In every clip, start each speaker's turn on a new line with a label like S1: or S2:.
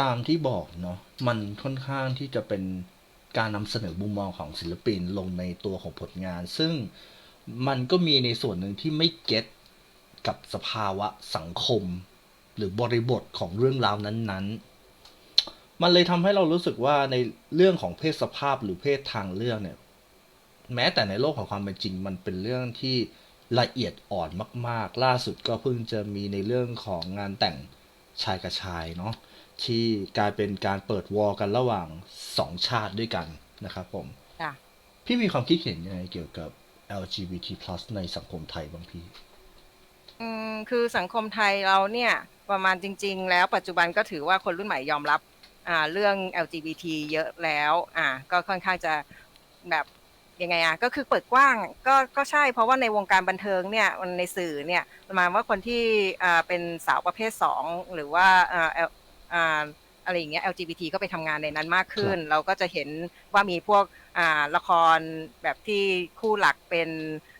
S1: ตามที่บอกเนาะมันค่อนข้างที่จะเป็นการนำเสนอมุมมองของศิลปินลงในตัวของผลงาน ซึ่งมันก็มีในส่วนหนึ่งที่ไม่เก็ตกับสภาวะสังคม หรือบริบทของเรื่องราวนั้นๆ มันเลยทำให้เรารู้สึกว่าในเรื่องของเพศสภาพหรือเพศทางเลือกเนี่ย แม้แต่ในโลกของความเป็นจริง มันเป็นเรื่องที่ละเอียดอ่อนมาก ๆ ล่าสุดก็เพิ่งจะมีในเรื่องของงานแต่งชายกับชายเนาะ ที่กลายเป็นการเปิดวอลกันระหว่างสองชาติด้วยกันนะครับผม
S2: ค่ะ
S1: พี่มีความคิดเห็นยังไงเกี่ยวกับ LGBT+ ในสังคมไทยบางพี่
S2: อืมคือสังคมไทยเราเนี่ยประมาณจริง ๆ แล้วปัจจุบันก็ถือว่าคนรุ่นใหม่ยอมรับอ่าเรื่อง LGBT เยอะแล้วอ่าก็ค่อนข้างจะแบบยังไงอะก็คือเปิดกว้างก็ก็ใช่เพราะว่าในวงการบันเทิงเนี่ยในสื่อเนี่ยประมาณว่าคนที่อ่าเป็นสาวประเภทสองหรือว่าอ่า L- อ่าอะไรอย่างเงี้ย LGBT ก็ไปทำงานในนั้นมากขึ้น เราก็จะเห็นว่ามีพวกอ่าละครแบบที่คู่หลักเป็น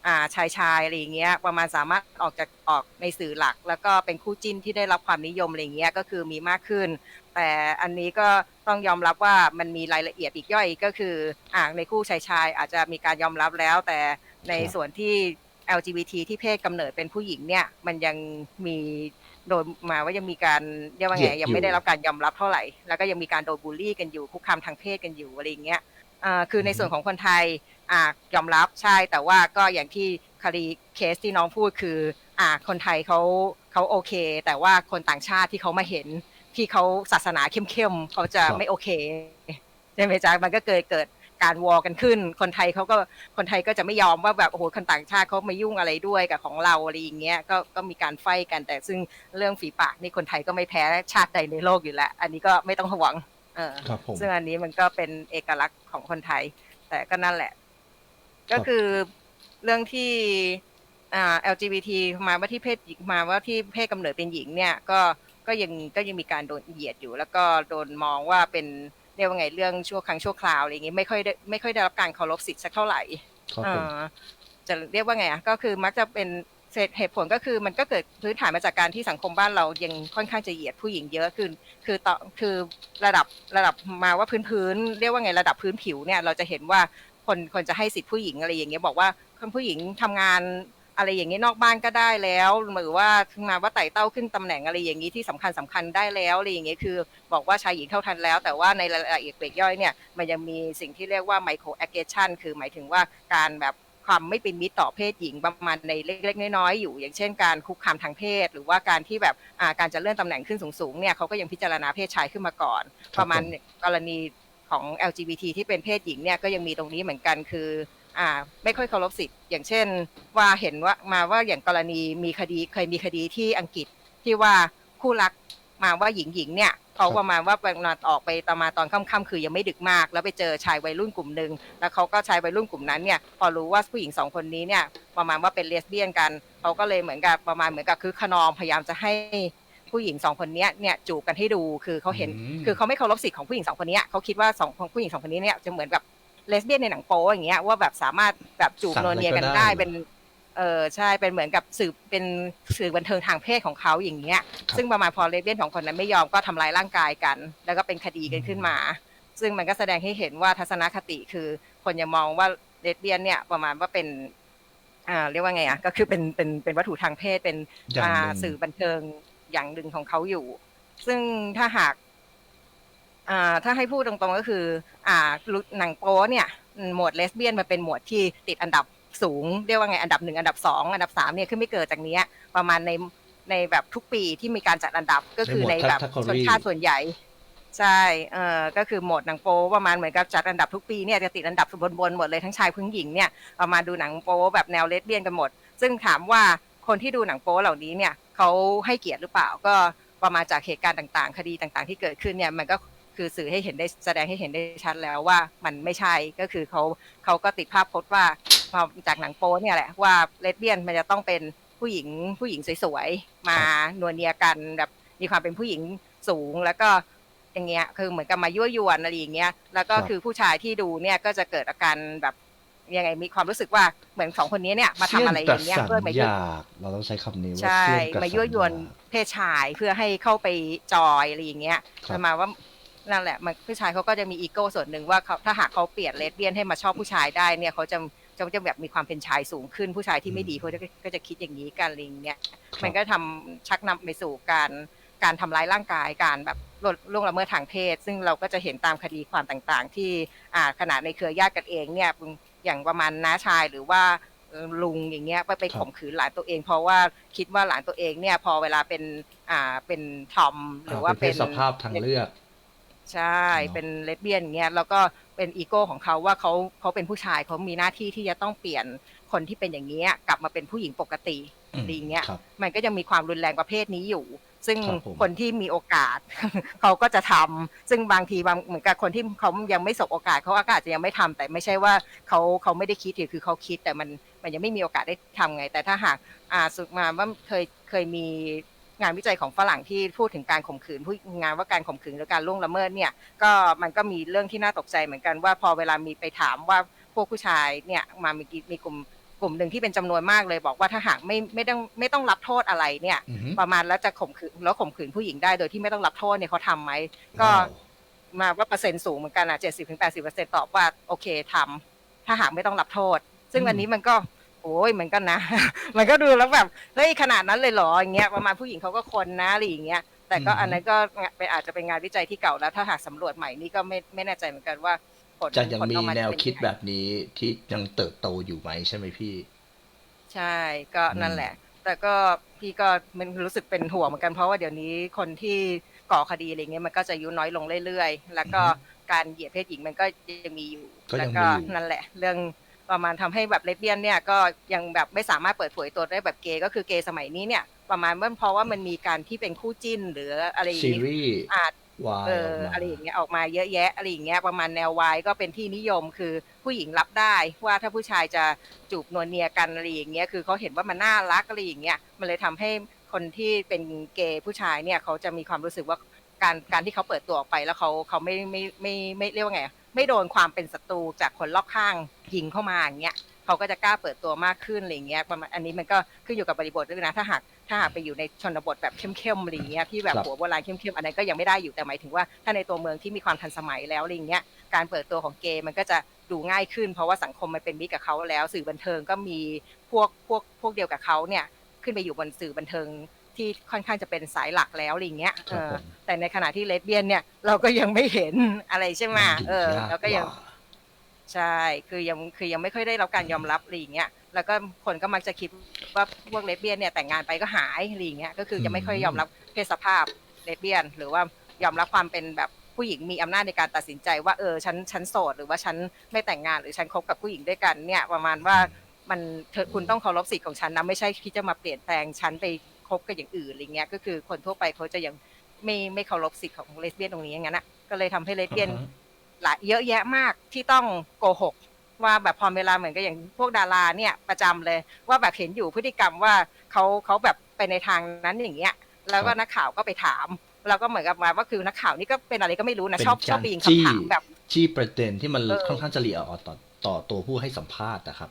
S2: อ่าชายชายอะไรอย่างเงี้ยประมาณสามารถออกจากออกในสื่อหลัก แล้วก็เป็นคู่จิ้นที่ได้รับความนิยมอะไรอย่างเงี้ยก็คือมีมากขึ้น แต่อันนี้ก็ต้องยอมรับว่ามันมีรายละเอียดอีกย่อยก็คืออ่าในคู่ชายชายอาจจะมีการยอมรับแล้ว แต่ใน
S1: ครับ
S2: ส่วนที่ LGBT ที่เพศกำเนิดเป็นผู้หญิงเนี่ย มันยังมีโดนมาว่ายังมีการเรียกว่า
S1: เหยี
S2: ไง
S1: ยด
S2: ยังไม่ได้
S1: อยู่
S2: รับการยอมรับเท่าไหร่ แล้วก็ยังมีการโดนบูลลี่กันอยู่คุกคามทางเพศกันอยู่อะไรอย่างเงี้ยอ่าคือในส่วนของคนไทยอ่ายอมรับใช่แต่ว่าก็อย่างที่คดีเคสที่น้องพูดคืออ่าคนไทยเขาเขาโอเค แต่ว่าคนต่างชาติที่เขามาเห็นที่เขาศาสนาเข้มๆเขาจะ
S1: ครับ
S2: ไม่โอเคใช่ไหมจ๊ะมันก็เกิดเกิด การวอกันขึ้น คนไทยเขาก็คนไทยก็จะไม่ยอมว่าแบบโอ้โหคนต่างชาติเขามายุ่งอะไรด้วยกับของเราอะไรอย่างเงี้ยก็ก็มีการไฟกันแต่ซึ่งเรื่องฝีปากนี่คนไทยก็ไม่แพ้ชาติใดในโลกอยู่แล้ว อันนี้ก็ไม่ต้องห่วงเออ
S1: ครับผม
S2: ซึ่งอันนี้มันก็เป็นเอกลักษณ์ของคนไทย แต่ก็นั่นแหละ
S1: ครั
S2: ก็
S1: บ
S2: คือเรื่องที่อ่า LGBT มาว่าที่เพศหญิงมาว่าที่เพศกำเนิดเป็นหญิงเนี่ยก็ก็ยังก็ยังมีการโดนเหยียดอยู่ แล้วก็โดนมองว่าเป็น เรียกว่าไงเรื่องชั่วครั้งชั่วคราวอะไรอย่างงี้ไม่ค่อยได้ไม่ค่อยได้รับการเคารพสิทธิ์สักเท่าไหร่
S1: ครับ
S2: เอ่
S1: ผม
S2: อจะเรียกว่าไงอะก็คือมักจะเป็นเหตุผลก็คือมันก็เกิดพื้นฐานมาจากการที่สังคมบ้านเรายังค่อนข้างจะเหยียดผู้หญิงเยอะคือคือต่อคือระดับระดับมาว่าพื้นพื้นๆเรียกว่าไงระดับพื้นผิวเนี่ยเราจะเห็นว่าคนคนจะให้สิทธิผู้หญิงอะไรอย่างเงี้ยบอกว่าคนผู้หญิงทำงาน อะไรอย่างนี้นอกบ้านก็ได้แล้วหรือว่าถึงมาว่าไต่เต้าขึ้นตำแหน่งอะไรอย่างนี้ที่สำคัญสำคัญได้แล้วอะไรอย่างเงี้คือ บอกว่าชายหญิงเท่าทันแล้ว แต่ว่าในรายละเอียดปลีกย่อยเนี่ยมันยังมีสิ่งที่เรียกว่าไมโครแอคเ s ชันคือหมายถึงว่าการแบบความไม่เป็นมิตรต่อเพศหญิงประมาณในเล็กๆน้อยๆอยู่ อย่างเช่นการคุกคามทางเพศ หรือว่าการที่แบบการจะเลื่อนตำแหน่งขึ้นสูงๆเนี่ยเขาก็ยังพิจารณาเพศชายขึ้นมาก่อน ประมาณกรณีของ LGBT ที่เป็นเพศหญิงเนี่ยก็ยังมีตรงนี้เหมือนกันคือ อ่าไม่ค่อยเคารพสิทธิ์อย่างเช่น ว่าเห็นว่ามาว่าอย่างกรณีมีคดีเคยมีคดีที่อังกฤษที่ว่าคู่รักมาว่าหญิงหญิงๆเนี่ยเขา
S1: ครับ
S2: ประมาณว่าไปนอนออกไปตอนมาตอนค่ำๆคือยังไม่ดึกมาก แล้วไปเจอชายวัยรุ่นกลุ่มหนึ่งแล้วเขาก็ชายวัยรุ่นกลุ่มนั้นเนี่ยพอรู้ว่าผู้หญิงสองคนนี้เนี่ยประมาณว่าเป็นเลสเบี้ยนกันเขาก็เลยเหมือนกับประมาณเหมือนกับคือขนองพยายามจะให้ผู้หญิงสองคนเนี้ยเนี่ยจูบกันให้ดูคือเขาเห็น
S1: อืม
S2: คือเขาไม่เคารพสิทธิ์ของผู้หญิงสองคนเนี้ยเขาคิดว่าสองผู้หญิงสองคนนี้เนี่ยจะเหมือนแบบ เลสเบี้ยนในหนังโป๊อย่างเงี้ยว่าแบบสามารถแบบจูบ
S1: สั่ง
S2: โน
S1: อะไร
S2: เนียกัน
S1: ก็ได้
S2: ได้เป็นเออใช่เป็นเหมือนกับสื่อเป็นสื่อบันเทิงทางเพศของเขาอย่างเงี้ย ซึ่งประมาณพอเลสเบี้ยนของคนนั้นไม่ยอมก็ทำลายร่างกายกัน แล้วก็เป็นคดีกันขึ้นมา ซึ่งมันก็แสดงให้เห็นว่าทัศนคติคือคนยังมองว่าเลสเบี้ยนเนี่ยประมาณว่าเป็นอ่าเรียกว่าไงอะก็คือเป็นเป็นเป็นวัตถุทางเพศเป็น
S1: อย่างหนึ่ง
S2: อ่าสื่อบันเทิงอย่างหนึ่งของเขาอยู่ ซึ่งถ้าหาก อ่าถ้าให้พูดตรงๆก็คืออ่าลุหนังโป๊เนี่ยหมวดเลสเบี้ยนมันเป็นหมวดที่ติดอันดับสูงเรียกว่าไงอันดับหนึ่งอันดับสองอันดับสามเนี่ยขึ้นไม่เกิดจากเนี้ยประมาณในในแบบทุกปีที่มีการจัดอันดับก็คือ
S1: ใน
S2: ใน
S1: หมวด
S2: แบบ
S1: category
S2: ชนชาติส่วนใหญ่ใช่เออก็คือโหมดหนังโป๊ประมาณเหมือนกับจัดอันดับทุกปีเนี่ยจะติดอันดับบนๆหมดเลยทั้งชายทั้งหญิงเนี่ยประมาณดูหนังโป๊แบบแนวเลสเบี้ยนกันหมด ซึ่งถามว่าคนที่ดูหนังโป๊เหล่านี้เนี่ยเขาให้เกียรติหรือเปล่าก็ประมาณจากเหตุการณ์ต่างๆ คดีต่างๆ ที่เกิดขึ้นเนี่ยมันก็ คือสื่อให้เห็นได้แสดงให้เห็นได้ชัดแล้วว่ามันไม่ใช่ก็คือเขาเขาก็ติดภาพพจน์ว่าพอจากหนังโป๊เนี่ยแหละว่าเลสเบี้ยนมันจะต้องเป็นผู้หญิงผู้หญิงสวยๆมานวลเนียกันแบบมีความเป็นผู้หญิงสูงแล้วก็อย่างเงี้ยคือเหมือนกับมายั่วยวนอะไรอย่างเงี้ยแล้วก็
S1: ครับ
S2: คือผู้ชายที่ดูเนี่ยก็จะเกิดอาการแบบยังไงมีความรู้สึกว่าเหมือนสองคนนี้เนี่ยมาทำอะไรอย่างเงี้ย
S1: เพื่
S2: เพื่อ
S1: อ
S2: มา
S1: อ
S2: ยั่ว
S1: ยากเราต้องใช้คำนี้ว่า
S2: ใช่
S1: เสี่ยงกระ
S2: มายั่วยวน
S1: สัญญา
S2: เพศชายเพื่อให้เข้าไปจอยอะไรอย่างเงี้ย
S1: ครับ
S2: ประมาณว่า นั่นแหละมันผู้ชายเขาก็จะมีอีโก้ส่วนหนึ่งว่าเขาถ้าหากเขาเปลี่ยนเลสเบี้ยนให้มาชอบผู้ชายได้เนี่ยเขาจะจะจะแบบมีความเป็นชายสูงขึ้นผู้ชายที่ไม่ดีเขาจะก็จะคิดอย่างนี้กันอะไรอย่างเงี้ย
S1: ครับ
S2: มันก็ทำชักนำไปสู่การการทำร้ายร่างกายการแบบล่วงล่วงละเมิดทางเพศ ซึ่งเราก็จะเห็นตามคดีความต่างๆ ที่อ่าขนาดในเครือญาติกันเองเนี่ยอย่างประมาณน้าชายหรือว่าเอ่อลุงอย่างเงี้ยไปไป
S1: ครับ
S2: ข่มขืนหลานตัวเอง เพราะว่าคิดว่าหลานตัวเองเนี่ยพอเวลาเป็นอ่าเป็นทอมหรือว่า
S1: เป็นเพศสภาพทางเลือก
S2: ใช่
S1: เนอะ
S2: เป็นเลสเบี้ยนอย่างเงี้ย แล้วก็เป็นอีโก้ของเขาว่าเขาเขาเป็นผู้ชายเขามีหน้าที่ที่จะต้องเปลี่ยนคนที่เป็นอย่างเงี้ยกลับมาเป็นผู้หญิงปกติ
S1: อืม
S2: อะไรอย่างเงี้ย
S1: ครับ
S2: มันก็จะมีความรุนแรงประเภทนี้อยู่ ซึ่ง
S1: ครับผม
S2: คนที่มีโอกาส เขาก็จะทำ ซึ่งบางทีบางเหมือนกับคนที่เขายังไม่สบโอกาสเขาอาจจะยังไม่ทำแต่ไม่ใช่ว่าเขาเขาไม่ได้คิดหรือคือเขาคิดแต่มันมันยังไม่มีโอกาสได้ทำไง แต่ถ้าหากอ่าสุดมาว่าเคยเคยมี งานวิจัยของฝรั่งที่พูดถึงการข่มขืนผู้งานว่าการข่มขืนหรือการล่วงละเมิดเนี่ยก็มันก็มีเรื่องที่น่าตกใจเหมือนกันว่าพอเวลามีไปถามว่าพวกผู้ชายเนี่ยมามีกี่มีกลุ่มกลุ่มหนึ่งที่เป็นจำนวนมากเลยบอกว่าถ้าหากไม่ไม่ต้องไม่ต้องรับโทษอะไรเนี่ยประมาณแล้วจะข่มขืนแล้วข่มขืนผู้หญิงได้โดยที่ไม่ต้องรับโทษเนี่ยเขาทำไหมก็มาว่าเปอร์เซ็นต์สูงเหมือนกันอะเจ็ดสิบถึงแปดสิบเปอร์เซ็นต์ตอบว่าโอเคทำถ้าหากไม่ต้องรับโทษ ซึ่งอันนี้มันก็ โอ้ยเหมือนกันนะ มันก็ดูแล้วแบบเฮ้ยขนาดนั้นเลยเหรออย่างเงี้ยประมาณผู้หญิงเขาก็คนนะอะไรอย่างเงี้ยแต่ก็
S1: อืม
S2: อันนั้นก็เป็นอาจจะเป็นงานวิจัยที่เก่าแล้ว ถ้าหากสำรวจใหม่นี่ก็ไม่ไม่แน่ใจเหมือนกันว่าผล
S1: จะยัง
S2: ผล
S1: มี
S2: ออกา
S1: แนว
S2: จะเป็น
S1: คิด
S2: ยังไง
S1: แบบนี้ที่ยังเติบโตอยู่ไหมใช่ไหมพี่
S2: ใช่ก็นั่นแหละ แต่ก็พี่ก็มันรู้สึกเป็นห่วงเหมือนกันเพราะว่าเดี๋ยวนี้คนที่ก่อคดีอะไรเงี้ยมันก็จะอายุน้อยลงเรื่อยๆ แล้วก็
S1: อือฮึ
S2: การเหยียดเพศหญิงมันก็ยังมีอยู่
S1: ก็
S2: แล้
S1: ยั
S2: ว
S1: ง
S2: ก็
S1: มีอยู่
S2: นั่นแหละ เรื่อง ประมาณทำให้แบบเลสเบี้ยนเนี่ยก็ยังแบบไม่สามารถเปิดเผยตัวได้แบบเกย์ก็คือเกย์สมัยนี้เนี่ยประมาณว่าเพราะว่ามันมีการที่เป็นคู่จิ้นหรืออะไรอย่าง
S1: ซี
S2: งี้
S1: รีส์
S2: อาจ
S1: วาย
S2: เอ
S1: อ
S2: อ
S1: อกมา
S2: อะไรอย่างเงี้ยออกมาเยอะแยะอะไรอย่างเงี้ยประมาณแนววายก็เป็นที่นิยมคือผู้หญิงรับได้ว่าถ้าผู้ชายจะจูบนวลเนียกันอะไรอย่างเงี้ยคือเขาเห็นว่ามันน่ารักอะไรอย่างเงี้ยมันเลยทำให้คนที่เป็นเกย์ผู้ชายเนี่ยเขาจะมีความรู้สึกว่าการการที่เขาเปิดตัวออกไปแล้วเขาเขาไม่ไม่ไม่ไม่เรียกว่าไงอะ ไม่โดนความเป็นศัตรูจากคนรอบข้างยิงเข้ามาอย่างเงี้ยเขาก็จะกล้าเปิดตัวมากขึ้นอะไรอย่างเงี้ยประมาณอันนี้มันก็ขึ้นอยู่กับบริบทด้วยนะถ้าหากถ้าหากไปอยู่ในชนบทแบบเข้มๆอะไรอย่างเงี้ยที่แบบ
S1: ครับ
S2: หัวโบราณเข้มๆอันนั้นก็ยังไม่ได้อยู่แต่หมายถึงว่าถ้าในตัวเมืองที่มีความทันสมัยแล้วอะไรอย่างเงี้ยการเปิดตัวของเกย์มันก็จะดูง่ายขึ้น เพราะว่าสังคมมันเป็นมิตรกับเขาแล้ว สื่อบันเทิงก็มีพวกพวกพวกเดียวกับเขาเนี่ยขึ้นไปอยู่บนสื่อบันเทิง ที่ค่อนข้างจะเป็นสายหลักแล้วอะไรอย่างเงี้ย
S1: ครับ
S2: เออ
S1: ผม
S2: แต่ในขณะที่เลสเบี้ยนเนี่ยเราก็ยังไม่เห็นอะไรใช่ไหม
S1: มัน
S2: เออ
S1: ดูยาก
S2: เราก็ยัง
S1: ว่า
S2: ใช่คือยังคือยังไม่ค่อยได้รับการยอมรับอะไรอย่างเงี้ยแล้วก็คนก็มักจะคิดว่าพวกเลสเบี้ยนเนี่ยแต่งงานไปก็หายอะไรอย่างเงี้ยก็คือจะไม่ค่อยยอมรับเพศสภาพเลสเบี้ยน หรือว่ายอมรับความเป็นแบบผู้หญิงมีอำนาจในการตัดสินใจว่าเออฉันฉันโสดหรือว่าฉันไม่แต่งงานหรือฉันคบกับผู้หญิงด้วยกันเนี่ยประมาณว่ามันเธอคุณต้องเคารพสิทธิ์ของฉันนะไม่ใช่ที่จะมาเปลี่ยนแปลงฉันไป คบกับอย่างอื่นอะไรเงี้ยก็คือคนทั่วไปเขาจะยังไม่ไม่เคารพสิทธิ์ของเลสเบี้ยนตรงนี้อย่างนั้นนะก็เลยทำให้เลสเบี้ยน
S1: อ่าฮะ
S2: หลายเยอะแยะมากที่ต้องโกหก ว่าแบบพอเวลาเหมือนกับอย่างพวกดาราเนี่ยประจำเลยว่าแบบเห็นอยู่พฤติกรรมว่าเขาเขาแบบไปในทางนั้นอย่างเงี้ยแล้วก็
S1: ครับ
S2: นักข่าวก็ไปถามแล้วก็เหมือนกับมาว่าคือนักข่าวนี่ก็เป็นอะไรก็ไม่รู้นะ
S1: เป็น
S2: ชอบชอบ
S1: การ
S2: ไปยิง
S1: จี้
S2: คำถามแบบ
S1: จี้ประเด็นที่มัน
S2: เออ
S1: ค่อนข้างจะละเอียดอ่อนต่อต่อตัวผู้ให้สัมภาษณ์นะครับ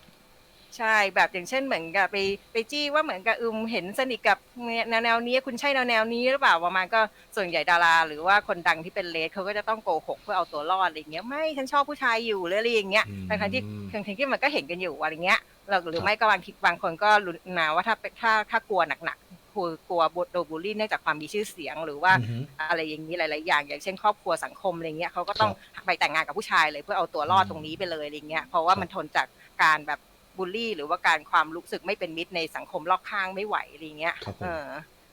S2: ใช่แบบอย่างเช่นเหมือนกับไปไปจี้ว่าเหมือนกับอืมเห็นสนิทกับแนวแนวนี้คุณใช่แนวแนวนี้หรือเปล่าประมาณก็ส่วนใหญ่ดารา หรือว่าคนดังที่เป็นเลสเขาก็จะต้องโกหกเพื่อเอาตัวรอดอะไรอย่างเงี้ยไม่ฉันชอบผู้ชายอยู่หรืออะไรอย่างเงี้ย
S1: อืม
S2: ทั้งๆที่ทั้งๆที่มันก็เห็นกันอยู่อะไรเงี้ยเราหรือไม่ก็บางทีบางคนก็ลุ้นนะว่าถ้าถ้าถ้ากลัวหนักๆกลัวกลัวโดนบูลลี่เนื่องจากความมีชื่อเสียงหรือว่า
S1: อือฮึ
S2: อะไรอย่างนี้หลาย ๆ อย่าง อย่างเช่นครอบครัวสังคมอะไรเงี้ยเขาก็ต้องไปแต่งงานกับผู้ชายเลยเพื่อเอาตัวรอด
S1: อืม
S2: ตรงนี้ไปเลยอะไรเงี้ยเพราะว่ามันทนจากการแบบ บูลลี่ หรือว่าการความรู้สึกไม่เป็นมิตรในสังคมรอบข้างไม่ไหวอะไรเงี้ย
S1: ครับผม
S2: เออ